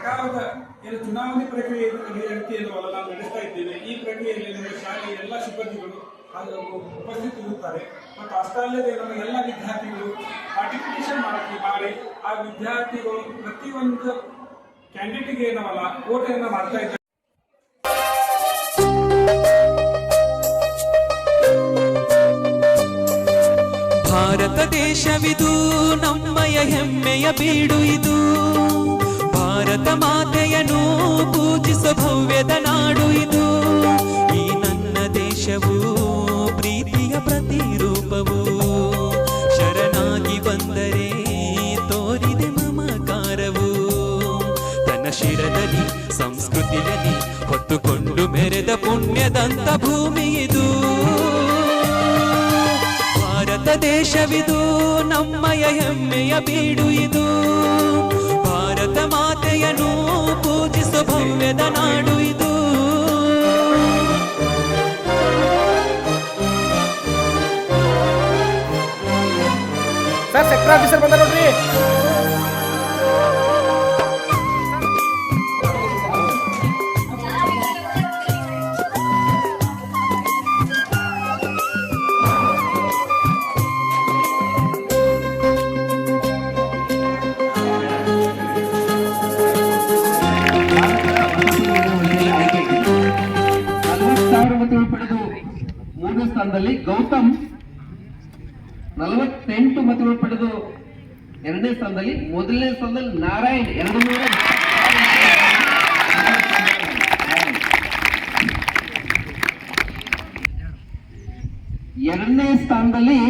ಸರ್ಕಾರದ ಏನು ಚುನಾವಣೆ ಪ್ರಕ್ರಿಯೆ ರೀತಿಯನ್ನು ನಾವು ನಡೆಸ್ತಾ ಇದ್ದೇವೆ. ಈ ಪ್ರಕ್ರಿಯೆಯಲ್ಲಿ ನಮ್ಮ ಶಾಲೆಯ ಎಲ್ಲ ಸಿಬ್ಬಂದಿಗಳು ಹಾಗೂ ಉಪಸ್ಥಿತರಿರುತ್ತಾರೆ ಮತ್ತು ಅಷ್ಟಲ್ಲದೆ ನಮ್ಮ ಎಲ್ಲ ವಿದ್ಯಾರ್ಥಿಗಳು ಪಾರ್ಟಿಸಿಪೇಷನ್ ಮಾಡಕ್ಕೆ ಮಾಡಿ, ಆ ವಿದ್ಯಾರ್ಥಿಗಳು ಪ್ರತಿಯೊಂದು ಕ್ಯಾಂಡಿಡೇಟ್ಗೆ ಏನವಲ್ಲ ಓಟೆಯನ್ನು ಮಾಡ್ತಾ ಇದ್ದಾರೆ ಭಾರತ ದೇಶವಿದು ನಮ್ಮಯ ಹೆಮ್ಮೆಯ ಬೀಡು ಇದು. ಮಾತೆಯನ್ನು ಪೂಜಿಸೋ ಭವ್ಯದ ನಾಡು ಇದು. ಈ ನನ್ನ ದೇಶವು ಪ್ರೀತಿಯ ಪ್ರತಿರೂಪವು. ಶರಣಾಗಿ ಬಂದರೆ ತೋರಿದೆ ಮಮಕಾರವು. ತನ್ನ ಶಿರದಲ್ಲಿ, ಸಂಸ್ಕೃತಿಯಲ್ಲಿ ಹೊತ್ತುಕೊಂಡು ಮೆರೆದ ಪುಣ್ಯದಂತ ಭೂಮಿ ಇದು. ಭಾರತ ದೇಶವಿದು ನಮ್ಮಯ ಹೆಮ್ಮೆಯ ಬೀಡು ಇದು. ಮಾತೆಯನ್ನು ಪೂಜಿಸೋ ಭವ್ಯದ ನಾಡು ಇದು ಸರ್ ಸೆಕ್ಟರ್ ಆಫೀಸರ್ ಬಂದ ನೋಡ್ರಿ ಸ್ಥಾನದಲ್ಲಿ ಗೌತಮ್ ನಲವತ್ತೆಂಟು ಮತಗಳು ಪಡೆದು ಎರಡನೇ ಸ್ಥಾನದಲ್ಲಿ ಮೊದಲನೇ ಸ್ಥಾನದಲ್ಲಿ ನಾರಾಯಣ್ ಎರಡು ನೂರ ಎರಡನೇ ಸ್ಥಾನದಲ್ಲಿ